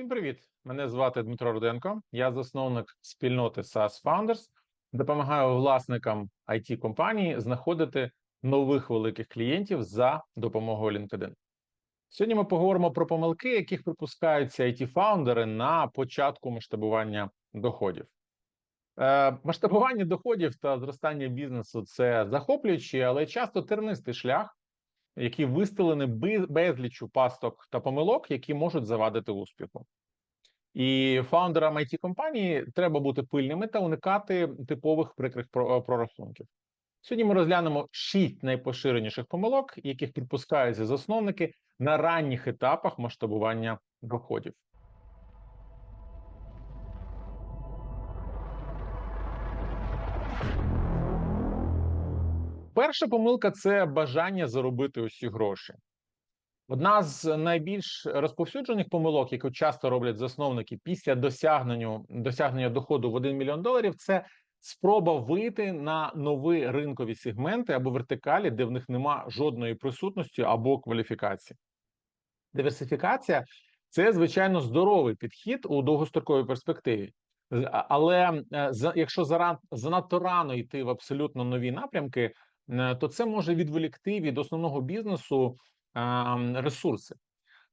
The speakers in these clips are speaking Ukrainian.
Всім привіт! Мене звати Дмитро Руденко. Я засновник спільноти SaaS Founders. Допомагаю власникам it компанії знаходити нових великих клієнтів за допомогою LinkedIn. Сьогодні ми поговоримо про помилки, яких припускаються it фаундери на початку масштабування доходів. Е, масштабування доходів та зростання бізнесу це захоплюючий, але часто тернистий шлях, який вистелені безліч пасток та помилок, які можуть завадити успіху. І фаундерам it компанії треба бути пильними та уникати типових прикрих е, прорахунків. Сьогодні ми розглянемо шість найпоширеніших помилок, яких припускаються засновники на ранніх етапах масштабування доходів. Перша помилка це бажання заробити усі гроші. Одна з найбільш розповсюджених помилок, яку часто роблять засновники після досягнення, досягнення доходу в 1 мільйон доларів, це спроба вийти на нові ринкові сегменти або вертикалі, де в них нема жодної присутності або кваліфікації. Диверсифікація це звичайно здоровий підхід у довгостроковій перспективі. Але е, якщо занадто рано йти в абсолютно нові напрямки, то це може відволікти від основного бізнесу ресурси.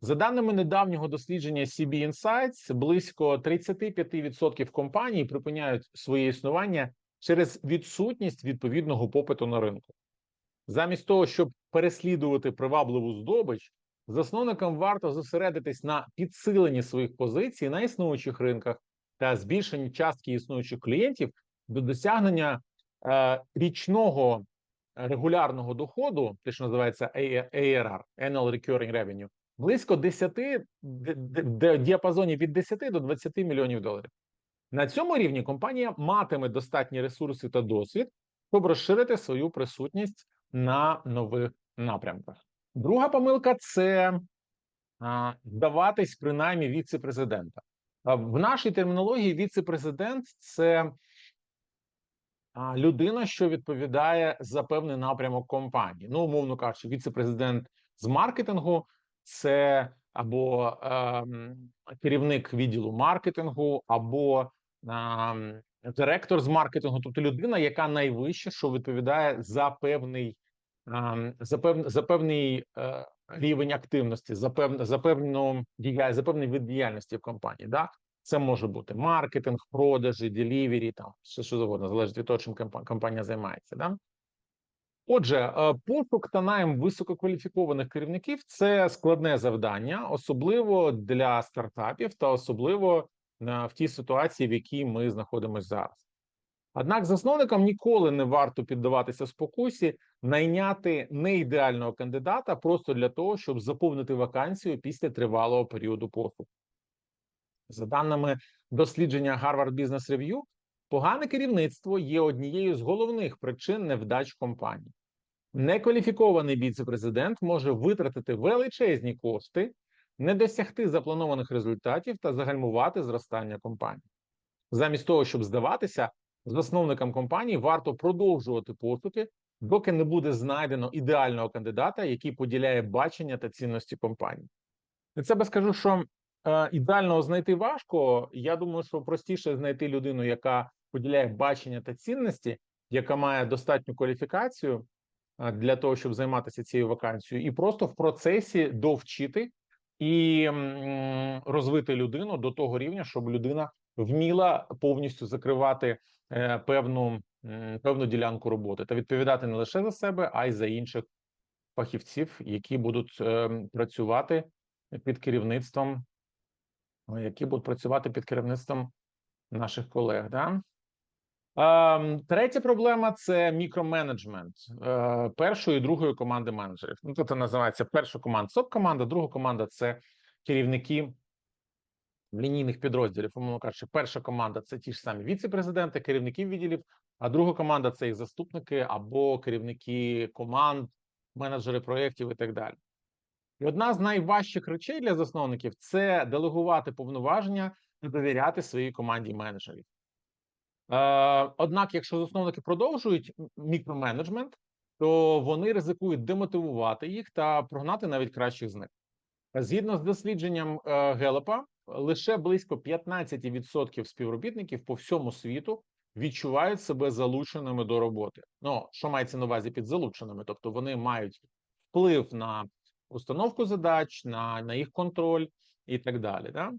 За даними недавнього дослідження CB Insights, близько 35% компаній припиняють своє існування через відсутність відповідного попиту на ринку. Замість того, щоб переслідувати привабливу здобич, засновникам варто зосередитись на підсиленні своїх позицій на існуючих ринках та збільшенні частки існуючих клієнтів до досягнення е, річного регулярного доходу, те, що називається ARR, Annual Recurring Revenue, близько 10, д- д- д- діапазоні від 10 до 20 мільйонів доларів. На цьому рівні компанія матиме достатні ресурси та досвід, щоб розширити свою присутність на нових напрямках. Друга помилка це здаватись принаймні віце-президента. В нашій термінології віце-президент це людина, що відповідає за певний напрямок компанії. Ну, умовно кажучи, віце-президент з маркетингу це або ем, керівник відділу маркетингу, або ем, директор з маркетингу, тобто людина, яка найвище, що відповідає за певний ем, за пев, за певний е, рівень активності, за пев, за певну дія, за певний вид діяльності в компанії. Да? Це може бути маркетинг, продажі, делівері, там все що завгодно, залежить від того, чим компанія займається. Да? Отже, е, пошук та найм висококваліфікованих керівників це складне завдання, особливо для стартапів та особливо е, в тій ситуації, в якій ми знаходимося зараз. Однак засновникам ніколи не варто піддаватися спокусі найняти неідеального кандидата просто для того, щоб заповнити вакансію після тривалого періоду пошуку. За даними дослідження Harvard Business Review, погане керівництво є однією з головних причин невдач компаній. Некваліфікований віце-президент може витратити величезні кошти, не досягти запланованих результатів та загальмувати зростання компанії. Замість того, щоб здаватися, засновникам компанії варто продовжувати пошуки, доки не буде знайдено ідеального кандидата, який поділяє бачення та цінності компанії. Від себе скажу, що ідеального знайти важко. Я думаю, що простіше знайти людину, яка поділяє бачення та цінності, яка має достатню кваліфікацію е, для того, щоб займатися цією вакансією, і просто в процесі довчити і розвити людину до того рівня, щоб людина вміла повністю закривати е, певну, певну ділянку роботи та відповідати не лише за себе, а й за інших фахівців, які будуть е, працювати під керівництвом, е, які будуть працювати під керівництвом наших колег. Да? Третя проблема це мікроменеджмент е, першої і другої команди менеджерів. Ну, це називається перша команда СОП команда, друга команда це керівники лінійних підрозділів. Умовно кажучи, перша команда це ті ж самі віце-президенти, керівники відділів, а друга команда це їх заступники або керівники команд, менеджери проєктів і так далі. І одна з найважчих речей для засновників це делегувати повноваження і довіряти своїй команді менеджерів. Е, однак, якщо засновники продовжують мікроменеджмент, то вони ризикують демотивувати їх та прогнати навіть кращих з них. Згідно з дослідженням е, Гелепа, лише близько 15% співробітників по всьому світу відчувають себе залученими до роботи. Ну що мається на увазі під залученими? Тобто вони мають вплив на установку задач, на, на їх контроль і так далі. Да?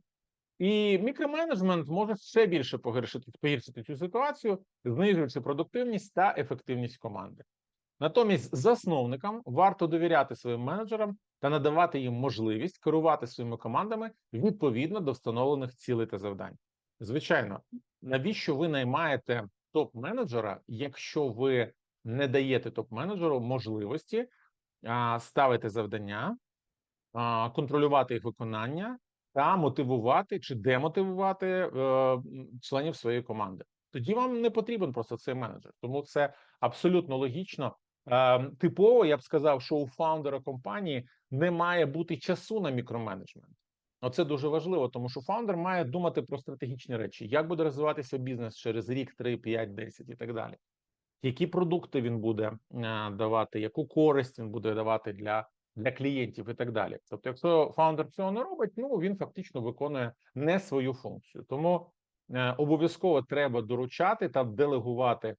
І мікроменеджмент може ще більше погіршити, погіршити цю ситуацію, знижуючи продуктивність та ефективність команди. Натомість засновникам варто довіряти своїм менеджерам та надавати їм можливість керувати своїми командами відповідно до встановлених цілей та завдань. Звичайно, навіщо ви наймаєте топ-менеджера, якщо ви не даєте топ-менеджеру можливості ставити завдання, контролювати їх виконання та мотивувати чи демотивувати е, членів своєї команди? Тоді вам не потрібен просто цей менеджер. Тому це абсолютно логічно. Е, типово я б сказав, що у фаундера компанії не має бути часу на мікроменеджмент. Оце дуже важливо, тому що фаундер має думати про стратегічні речі, як буде розвиватися бізнес через рік, 3, 5, 10 і так далі. Які продукти він буде е, давати, яку користь він буде давати для, для клієнтів і так далі. Тобто, якщо фаундер цього не робить, ну він фактично виконує не свою функцію. Тому е, обов'язково треба доручати та делегувати е,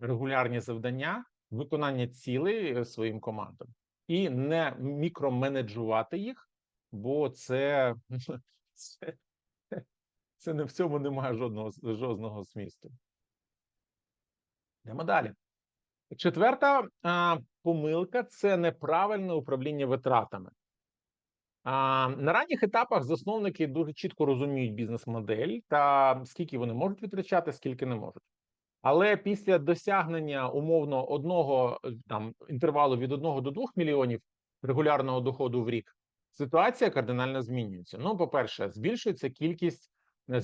регулярні завдання, виконання цілей своїм командам і не мікроменеджувати їх, бо це, це не в цьому немає жодного жодного змісту. Йдемо далі. Четверта а, помилка це неправильне управління витратами. А, на ранніх етапах засновники дуже чітко розуміють бізнес-модель та скільки вони можуть витрачати, скільки не можуть. Але після досягнення умовно одного е, там інтервалу від 1 до 2 мільйонів регулярного доходу в рік ситуація кардинально змінюється. Ну, по-перше, збільшується кількість, е,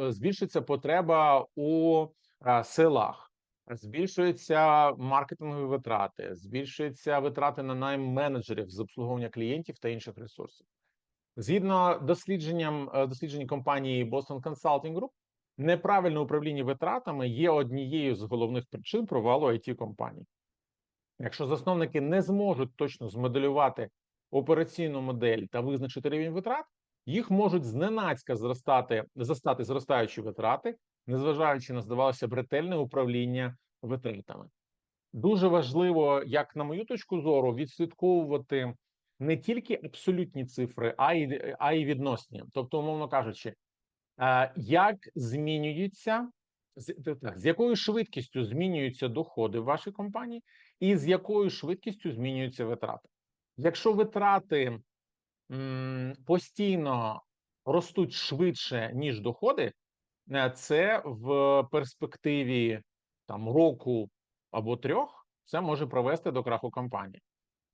е, збільшується потреба у а, селах, збільшуються маркетингові витрати, збільшуються витрати на найм менеджерів з обслуговування клієнтів та інших ресурсів. Згідно дослідженням е, досліджень компанії Boston Consulting Group, неправильне управління витратами є однією з головних причин провалу it компаній. Якщо засновники не зможуть точно змоделювати операційну модель та визначити рівень витрат, їх можуть зненацька зростати застати зростаючі витрати, незважаючи на здавалося б ретельне управління витратами. Дуже важливо, як на мою точку зору, відслідковувати не тільки абсолютні цифри, а й а й відносні. Тобто, умовно кажучи, е, як змінюються з, так, з якою швидкістю змінюються доходи в вашій компанії, і з якою швидкістю змінюються витрати. Якщо витрати постійно ростуть швидше, ніж доходи, е, це в перспективі там року або трьох це може привести до краху компанії.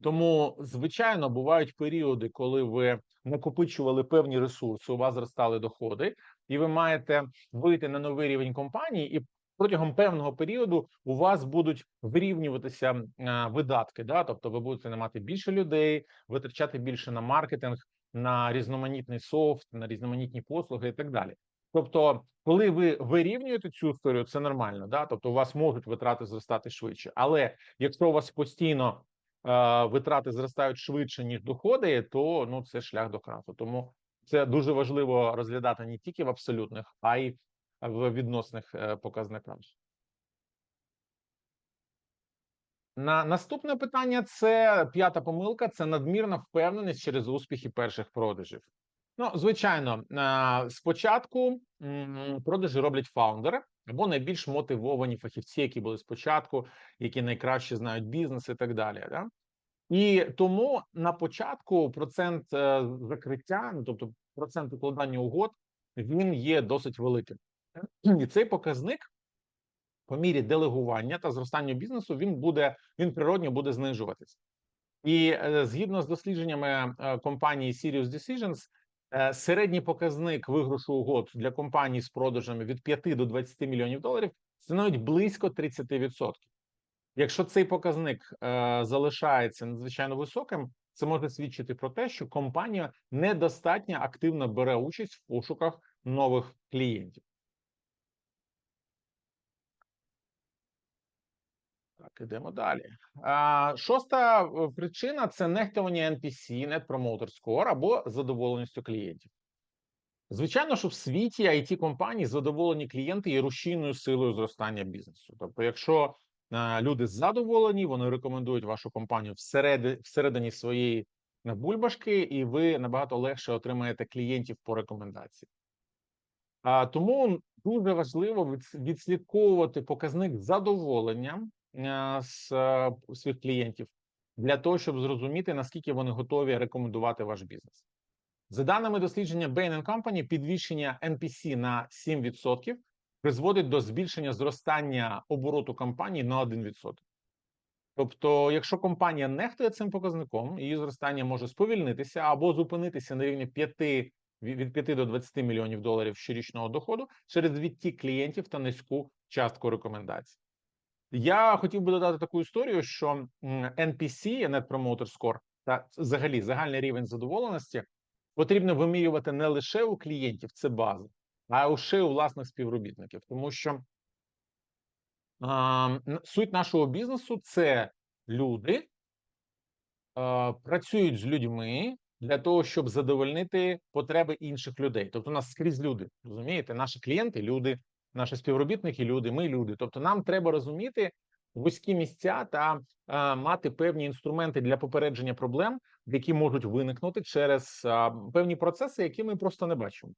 Тому, звичайно, бувають періоди, коли ви накопичували певні ресурси, у вас зростали доходи, і ви маєте вийти на новий рівень компанії, і протягом певного періоду у вас будуть вирівнюватися а, видатки. Да? Тобто, ви будете мати більше людей, витрачати більше на маркетинг, на різноманітний софт, на різноманітні послуги і так далі. Тобто, коли ви вирівнюєте цю історію, це нормально, да. Тобто, у вас можуть витрати зростати швидше. Але якщо у вас постійно е, витрати зростають швидше ніж доходи, то ну це шлях до краху. Тому це дуже важливо розглядати не тільки в абсолютних, а й в відносних е, показниках. На наступне питання це п'ята помилка: це надмірна впевненість через успіхи перших продажів. Ну, звичайно, е, спочатку продажі роблять фаундери або найбільш мотивовані фахівці, які були спочатку, які найкраще знають бізнес і так далі. Да? І тому на початку процент е, закриття, ну тобто процент укладання угод, він є досить великим. І цей показник по мірі делегування та зростання бізнесу він буде він природньо буде знижуватися. І е, згідно з дослідженнями компанії Sirius Decisions, Е, середній показник виграшу угод для компаній з продажами від 5 до 20 мільйонів доларів становить близько 30%. Якщо цей показник е, залишається надзвичайно високим, це може свідчити про те, що компанія недостатньо активно бере участь в пошуках нових клієнтів. Так, ідемо далі. А, Шоста е, причина це нехтування NPC, Net Promoter Score або задоволеністю клієнтів. Звичайно, що в світі it компаній задоволені клієнти є рушійною силою зростання бізнесу. Тобто, якщо е, люди задоволені, вони рекомендують вашу компанію всереди, всередині своєї бульбашки, і ви набагато легше отримаєте клієнтів по рекомендації. А тому дуже важливо відслідковувати показник задоволення з е, своїх клієнтів для того, щоб зрозуміти наскільки вони готові рекомендувати ваш бізнес. За даними дослідження Bain Company, підвищення NPC на 7% призводить до збільшення зростання обороту компанії на 1%. Тобто, якщо компанія нехтує цим показником, її зростання може сповільнитися або зупинитися на рівні 5, від 5 до 20 мільйонів доларів щорічного доходу через відтік клієнтів та низьку частку рекомендацій. Я хотів би додати таку історію, що NPC, Net Promoter Score, та взагалі загальний рівень задоволеності потрібно вимірювати не лише у клієнтів, це база, а ще у власних співробітників, тому що а, суть нашого бізнесу це люди а, працюють з людьми для того, щоб задовольнити потреби інших людей. Тобто, у нас скрізь люди, розумієте? Наші клієнти люди, наші співробітники люди, ми люди. Тобто, нам треба розуміти вузькі місця та а, мати певні інструменти для попередження проблем, які можуть виникнути через а, певні процеси, які ми просто не бачимо.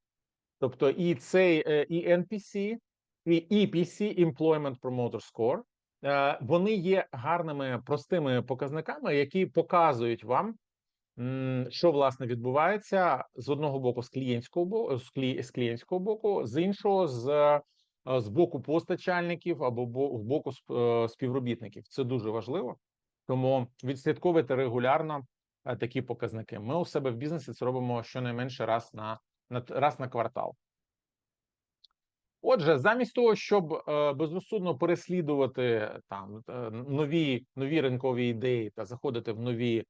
Тобто, і цей е, і NPC, і EPC Employment Promoter Score, е, вони є гарними простими показниками, які показують вам, що власне відбувається з одного боку з клієнтського боку, з, клі, клієнтського боку, з іншого з, з боку постачальників або з боку е, співробітників. Це дуже важливо. Тому відслідковуйте регулярно е, такі показники. Ми у себе в бізнесі це робимо щонайменше раз на, на раз на квартал. Отже, замість того, щоб е, безрозсудно переслідувати там нові нові ринкові ідеї та заходити в нові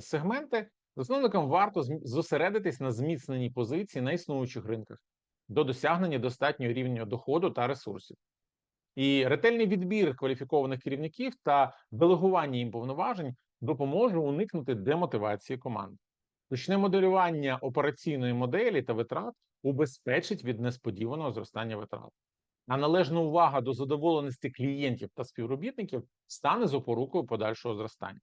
сегменти, засновникам варто зосередитись на зміцненій позиції на існуючих ринках до досягнення достатнього рівня доходу та ресурсів. І ретельний відбір кваліфікованих керівників та делегування їм повноважень допоможе уникнути демотивації команд. Ручне моделювання операційної моделі та витрат убезпечить від несподіваного зростання витрат. А належна увага до задоволеності клієнтів та співробітників стане запорукою подальшого зростання.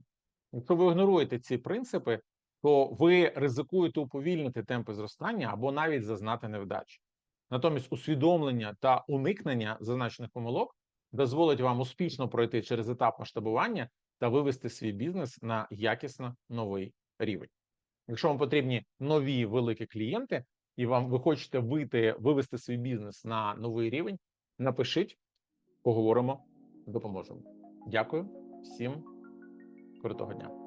Якщо ви ігноруєте ці принципи, то ви ризикуєте уповільнити темпи зростання або навіть зазнати невдачі. Натомість усвідомлення та уникнення зазначених помилок дозволить вам успішно пройти через етап масштабування та вивести свій бізнес на якісно новий рівень. Якщо вам потрібні нові великі клієнти, і вам ви хочете вийти, вивести свій бізнес на новий рівень, напишіть, поговоримо, допоможемо. Дякую всім крутого дня.